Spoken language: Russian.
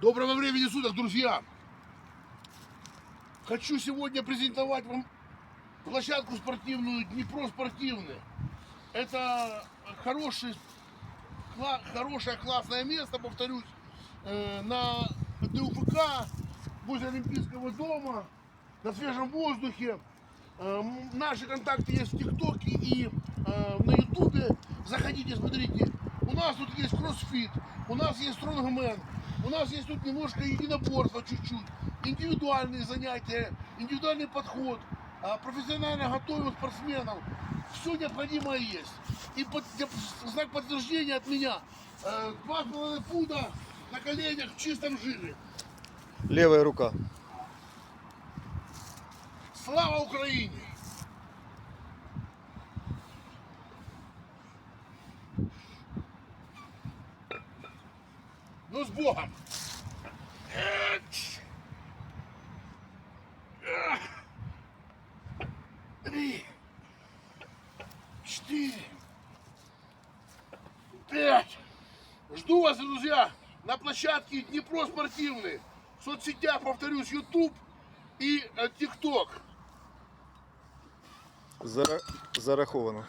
Доброго времени суток, друзья! Хочу сегодня презентовать вам площадку спортивную Днепро спортивный. Это хороший, кла- хорошее классное место, повторюсь, э, на ДУФК, возле Олимпийского дома, на свежем воздухе. Э, Наши контакты есть в ТикТоке и э, на Ютубе. Заходите, смотрите. У нас тут есть кроссфит, у нас есть стронгмен, у нас есть тут немножко единоборства чуть-чуть, индивидуальные занятия, индивидуальный подход, а, профессионально готовим спортсменов. Все необходимое есть. И под- знак подтверждения от меня э, два с половиной пуда на коленях в чистом жире. Левая рука. Слава Україні! Ну, з Богом! Три. Четыре. Пять. Жду вас, друзья, на площадке Днепро спортивный. В соцсетях, повторюсь, YouTube и э, TikTok. Зара... Зараховано.